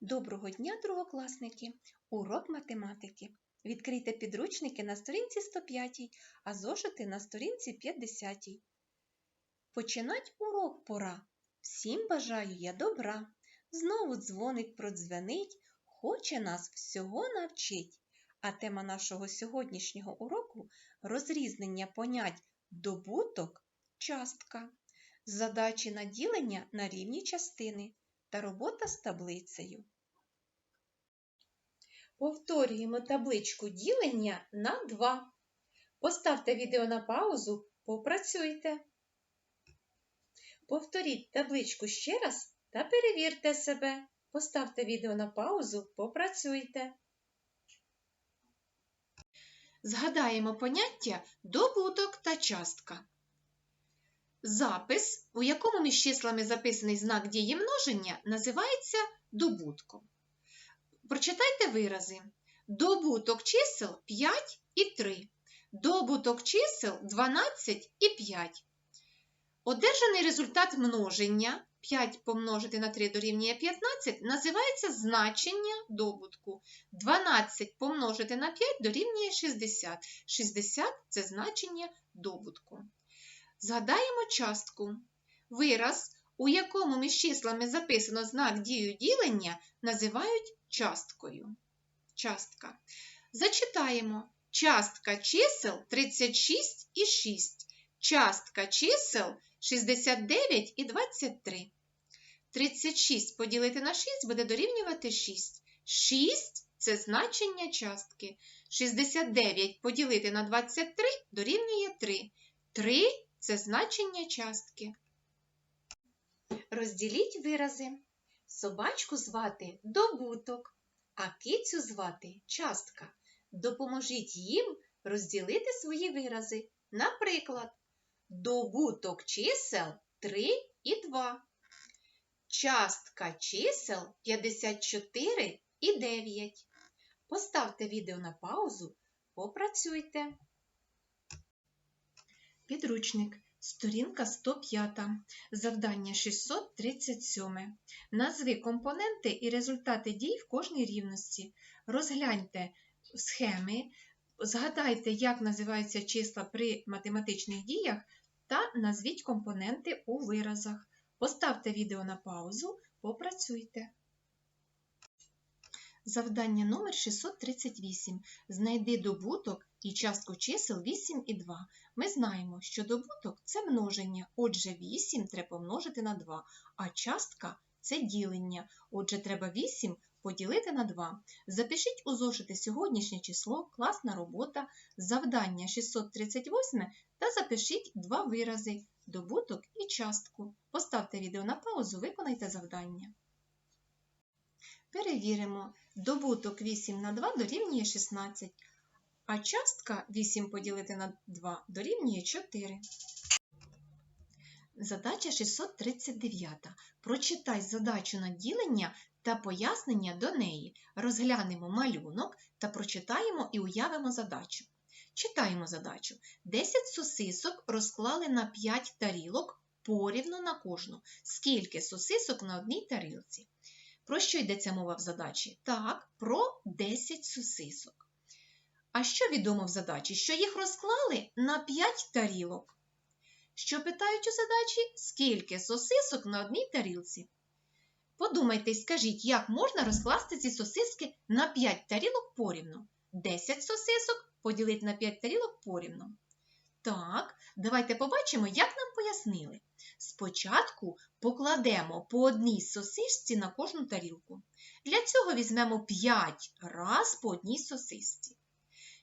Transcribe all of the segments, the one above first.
Доброго дня, другокласники! Урок математики. Відкрийте підручники на сторінці 105, а зошити на сторінці 50. Починать урок пора. Всім бажаю я добра. Знову дзвоник продзвенить, хоче нас всього навчить. А тема нашого сьогоднішнього уроку розрізнення понять добуток, частка, задачі на ділення на рівні частини та робота з таблицею. Повторюємо табличку ділення на 2. Поставте відео на паузу, попрацюйте. Повторіть табличку ще раз та перевірте себе. Поставте відео на паузу, попрацюйте. Згадаємо поняття добуток та частка. Запис, у якому між числами записаний знак дії множення, називається добутком. Прочитайте вирази. Добуток чисел 5 і 3. Добуток чисел 12 і 5. Одержаний результат множення 5 помножити на 3 дорівнює 15 називається значення добутку. 12 помножити на 5 дорівнює 60. 60 це значення добутку. Згадаємо частку. Вираз, у якому між числами записано знак дію ділення, називають часткою. Частка. Зачитаємо. Частка чисел 36 і 6. Частка чисел 69 і 23. 36 поділити на 6 буде дорівнювати 6. 6 це значення частки. 69 поділити на 23 дорівнює 3. 3 це значення частки. Розділіть вирази. Собачку звати добуток, а кицю звати частка. Допоможіть їм розділити свої вирази. Наприклад, добуток чисел 3 і 2. Частка чисел 54 і 9. Поставте відео на паузу, попрацюйте. Підручник. Сторінка 105. Завдання 637. Назви компоненти і результати дій в кожній рівності. Розгляньте схеми, згадайте, як називаються числа при математичних діях, та назвіть компоненти у виразах. Поставте відео на паузу, попрацюйте. Завдання номер 638. Знайди добуток і частку чисел 8 і 2. Ми знаємо, що добуток це множення, отже 8 треба помножити на 2, а частка це ділення, отже треба 8 поділити на 2. Запишіть у зошити сьогоднішнє число, класна робота, завдання 638 та запишіть два вирази – добуток і частку. Поставте відео на паузу, виконайте завдання. Перевіримо. Добуток 8 на 2 дорівнює 16, а частка 8 поділити на 2 дорівнює 4. Задача 639. Прочитай задачу на ділення та пояснення до неї. Розглянемо малюнок та прочитаємо і уявимо задачу. Читаємо задачу. 10 сосисок розклали на 5 тарілок порівну на кожну. Скільки сосисок на одній тарілці? Про що йдеться мова в задачі? Так, про 10 сосисок. А що відомо в задачі? Що їх розклали на 5 тарілок. Що питають у задачі? Скільки сосисок на одній тарілці? Подумайте і скажіть, як можна розкласти ці сосиски на 5 тарілок порівну? 10 сосисок поділити на 5 тарілок порівну. Так, давайте побачимо, як нам пояснили. Спочатку покладемо по одній сосисці на кожну тарілку. Для цього візьмемо 5 раз по одній сосисці.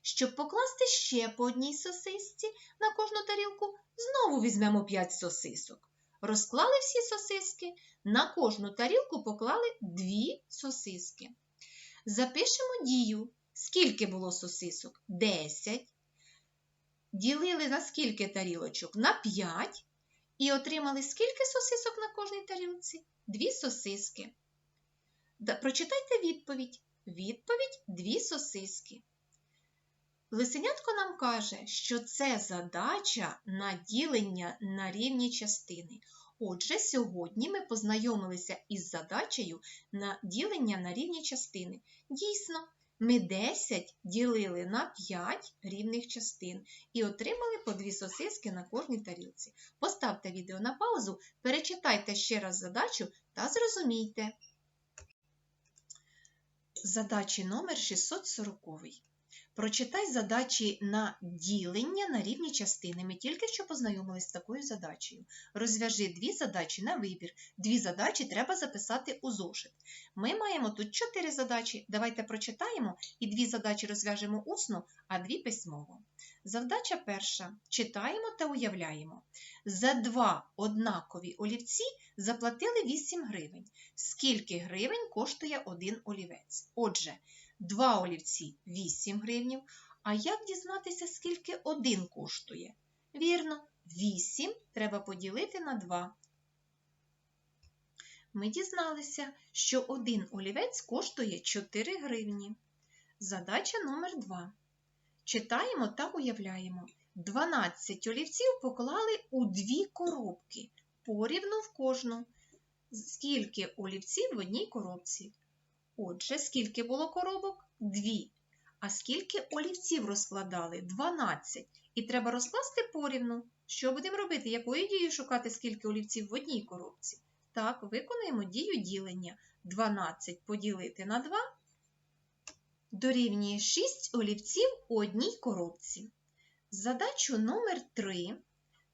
Щоб покласти ще по одній сосисці на кожну тарілку, знову візьмемо 5 сосисок. Розклали всі сосиски, на кожну тарілку поклали 2 сосиски. Запишемо дію. Скільки було сосисок? 10. Ділили на скільки тарілочок? На 5. І отримали скільки сосисок на кожній тарілці? Дві сосиски. Прочитайте відповідь. Відповідь дві сосиски. Лисенятко нам каже, що це задача на ділення на рівні частини. Отже, сьогодні ми познайомилися із задачею на ділення на рівні частини. Дійсно, ми 10 ділили на 5 рівних частин і отримали по дві сосиски на кожній тарілці. Поставте відео на паузу, перечитайте ще раз задачу та зрозумійте. Задачі номер 640. Прочитай задачі на ділення на рівні частини. Ми тільки що познайомилися з такою задачею. Розв'яжи дві задачі на вибір. Дві задачі треба записати у зошит. Ми маємо тут чотири задачі. Давайте прочитаємо і дві задачі розв'яжемо усно, а дві письмово. Завдача перша. Читаємо та уявляємо. За два однакові олівці заплатили 8 гривень. Скільки гривень коштує один олівець? Отже, Два олівці 8 гривнів. А як дізнатися, скільки один коштує? Вірно, 8 треба поділити на 2. Ми дізналися, що один олівець коштує 4 гривні. Задача номер 2. Читаємо та уявляємо. 12 олівців поклали у дві коробки, порівну в кожну. Скільки олівців в одній коробці? Отже, скільки було коробок? Дві. А скільки олівців розкладали? 12. І треба розкласти порівну. Що будемо робити? Якою дією шукати, скільки олівців в одній коробці? Так, виконуємо дію ділення. 12 поділити на 2 дорівнює 6 олівців у одній коробці. Задачу номер 3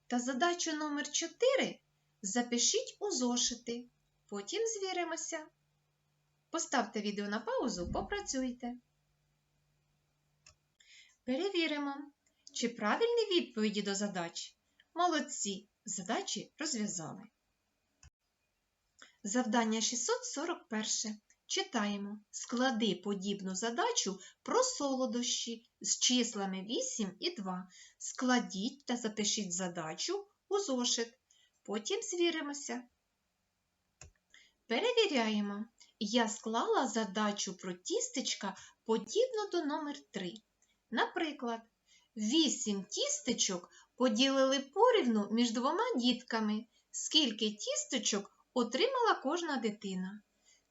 та задачу номер 4 запишіть у зошити. Потім звіримося. Поставте відео на паузу, попрацюйте. Перевіримо, чи правильні відповіді до задач. Молодці! Задачі розв'язали. Завдання 641. Читаємо. Склади подібну задачу про солодощі з числами 8 і 2. Складіть та запишіть задачу у зошит. Потім звіримося. Перевіряємо. Я склала задачу про тістечка подібно до номер 3. Наприклад, 8 тістечок поділили порівну між двома дітками. Скільки тістечок отримала кожна дитина?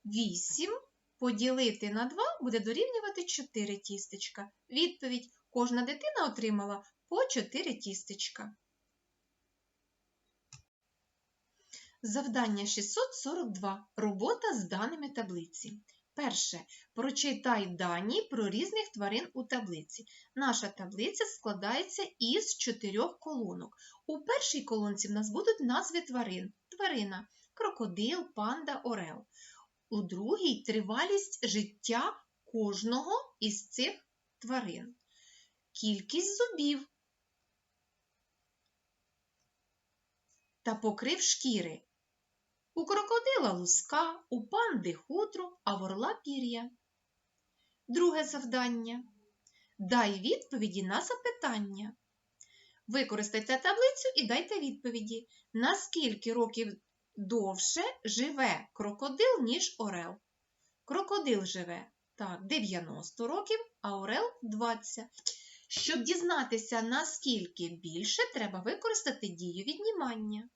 8 поділити на 2 буде дорівнювати 4 тістечка. Відповідь: кожна дитина отримала по 4 тістечка. Завдання 642. Робота з даними таблиці. Перше. Прочитай дані про різних тварин у таблиці. Наша таблиця складається із чотирьох колонок. У першій колонці в нас будуть назви тварин. Тварина крокодил, панда, орел. У другій тривалість життя кожного із цих тварин. Кількість зубів та покрив шкіри. У крокодила луска, у панди хутро, а в орла пір'я. Друге завдання. Дай відповіді на запитання. Використайте таблицю і дайте відповіді. На скільки років довше живе крокодил, ніж орел? Крокодил живе так, 90 років, а орел 20. Щоб дізнатися, наскільки більше, треба використати дію віднімання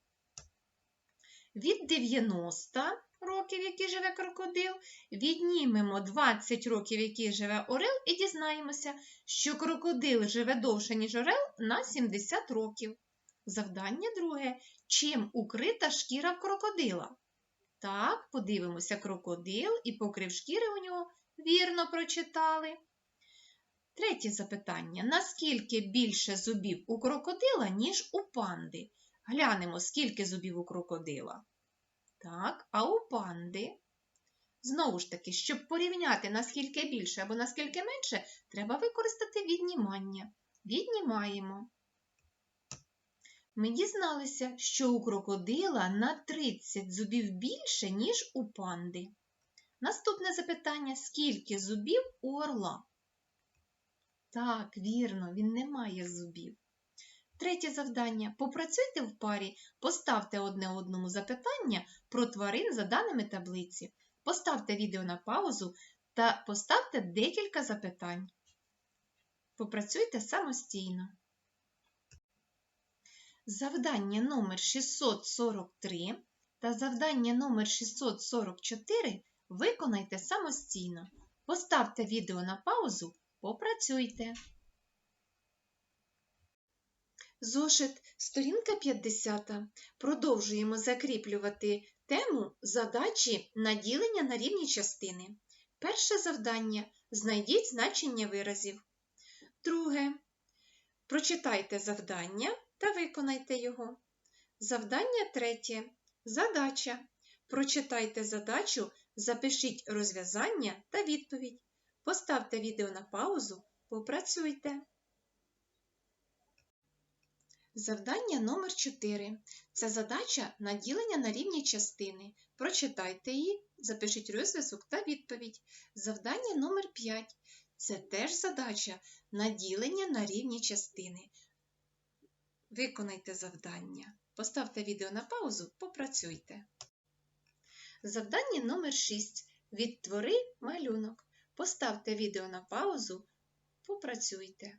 від 90 років, які живе крокодил, віднімемо 20 років, які живе орел, і дізнаємося, що крокодил живе довше, ніж орел, на 70 років. Завдання друге. Чим укрита шкіра крокодила? Так, подивимося крокодил і покрив шкіри у нього вірно прочитали. Третє запитання. Наскільки більше зубів у крокодила, ніж у панди? Глянемо, скільки зубів у крокодила. Так, а у панди? Знову ж таки, щоб порівняти наскільки більше або наскільки менше, треба використати віднімання. Віднімаємо. Ми дізналися, що у крокодила на 30 зубів більше, ніж у панди. Наступне запитання: скільки зубів у орла? Так, вірно, він не має зубів. Третє завдання. Попрацюйте в парі, поставте одне одному запитання про тварин за даними таблиці. Поставте відео на паузу та поставте декілька запитань. Попрацюйте самостійно. завдання номер 643 та завдання номер 644 виконайте самостійно. Поставте відео на паузу, попрацюйте. Зошит, сторінка 50. Продовжуємо закріплювати тему задачі наділення на рівні частини. Перше завдання знайдіть значення виразів. Друге. Прочитайте завдання та виконайте його. Завдання третє. Задача. Прочитайте задачу, запишіть розв'язання та відповідь. Поставте відео на паузу, попрацюйте. Завдання номер 4. Це задача наділення на рівні частини. Прочитайте її, запишіть розв'язок та відповідь. Завдання номер 5. Це теж задача наділення на рівні частини. Виконайте завдання. Поставте відео на паузу, попрацюйте. Завдання номер 6. Відтвори малюнок. Поставте відео на паузу, попрацюйте.